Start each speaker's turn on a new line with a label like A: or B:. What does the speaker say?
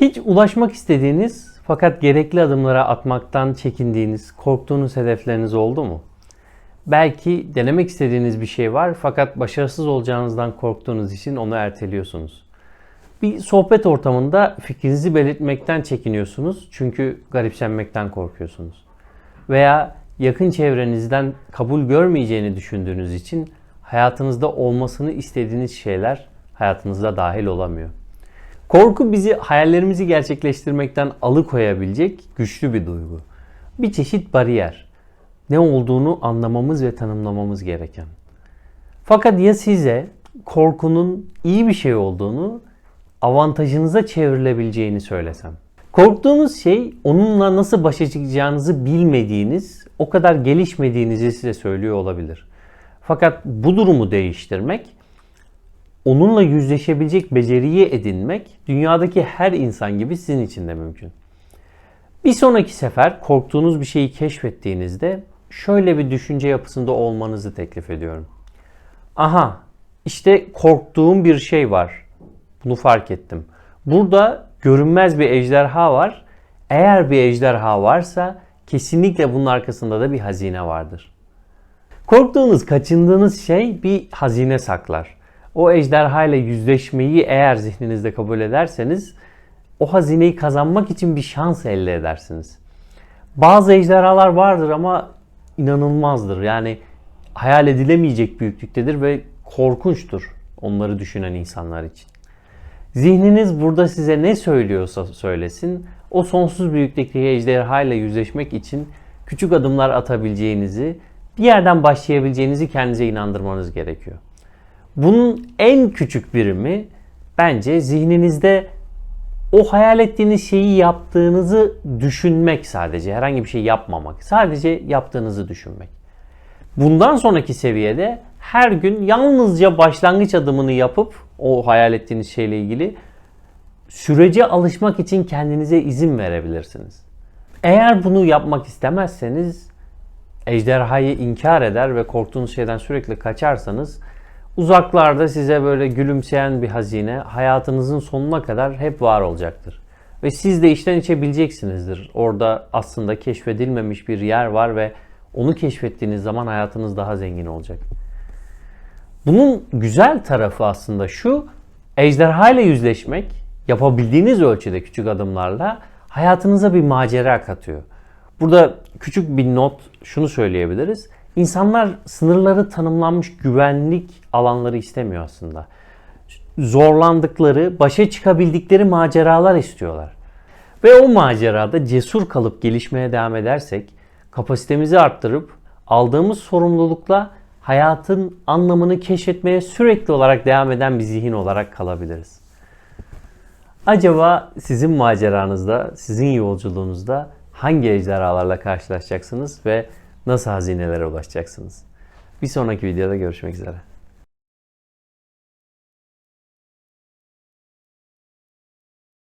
A: Hiç ulaşmak istediğiniz fakat gerekli adımlara atmaktan çekindiğiniz, korktuğunuz hedefleriniz oldu mu? Belki denemek istediğiniz bir şey var fakat başarısız olacağınızdan korktuğunuz için onu erteliyorsunuz. Bir sohbet ortamında fikrinizi belirtmekten çekiniyorsunuz çünkü garipsenmekten korkuyorsunuz. Veya yakın çevrenizden kabul görmeyeceğini düşündüğünüz için hayatınızda olmasını istediğiniz şeyler hayatınızda dahil olamıyor. Korku bizi hayallerimizi gerçekleştirmekten alıkoyabilecek güçlü bir duygu. Bir çeşit bariyer. Ne olduğunu anlamamız ve tanımlamamız gereken. Fakat ya size korkunun iyi bir şey olduğunu, avantajınıza çevrilebileceğini söylesem? Korktuğunuz şey onunla nasıl başa çıkacağınızı bilmediğiniz, o kadar gelişmediğinizi size söylüyor olabilir. Fakat bu durumu değiştirmek onunla yüzleşebilecek beceriyi edinmek dünyadaki her insan gibi sizin için de mümkün. Bir sonraki sefer korktuğunuz bir şeyi keşfettiğinizde şöyle bir düşünce yapısında olmanızı teklif ediyorum. Aha, işte korktuğum bir şey var. Bunu fark ettim. Burada görünmez bir ejderha var. Eğer bir ejderha varsa kesinlikle bunun arkasında da bir hazine vardır. Korktuğunuz, kaçındığınız şey bir hazine saklar. O ejderha ile yüzleşmeyi eğer zihninizde kabul ederseniz o hazineyi kazanmak için bir şans elde edersiniz. Bazı ejderhalar vardır ama inanılmazdır. Yani hayal edilemeyecek büyüklüktedir ve korkunçtur onları düşünen insanlar için. Zihniniz burada size ne söylüyorsa söylesin, o sonsuz büyüklükteki ejderha ile yüzleşmek için küçük adımlar atabileceğinizi, bir yerden başlayabileceğinizi kendinize inandırmanız gerekiyor. Bunun en küçük birimi bence zihninizde o hayal ettiğiniz şeyi yaptığınızı düşünmek sadece. Herhangi bir şey yapmamak. Sadece yaptığınızı düşünmek. Bundan sonraki seviyede her gün yalnızca başlangıç adımını yapıp o hayal ettiğiniz şeyle ilgili sürece alışmak için kendinize izin verebilirsiniz. Eğer bunu yapmak istemezseniz ejderhayı inkar eder ve korktuğunuz şeyden sürekli kaçarsanız uzaklarda size böyle gülümseyen bir hazine hayatınızın sonuna kadar hep var olacaktır. Ve siz de içten içe bileceksinizdir. Orada aslında keşfedilmemiş bir yer var ve onu keşfettiğiniz zaman hayatınız daha zengin olacak. Bunun güzel tarafı aslında şu, ejderha ile yüzleşmek yapabildiğiniz ölçüde küçük adımlarla hayatınıza bir macera katıyor. Burada küçük bir not şunu söyleyebiliriz. İnsanlar sınırları tanımlanmış güvenlik alanları istemiyor aslında. Zorlandıkları, başa çıkabildikleri maceralar istiyorlar. Ve o macerada cesur kalıp gelişmeye devam edersek, kapasitemizi arttırıp aldığımız sorumlulukla hayatın anlamını keşfetmeye sürekli olarak devam eden bir zihin olarak kalabiliriz. Acaba sizin maceranızda, sizin yolculuğunuzda hangi ejderhalarla karşılaşacaksınız ve nasıl hazinelere ulaşacaksınız? Bir sonraki videoda görüşmek üzere.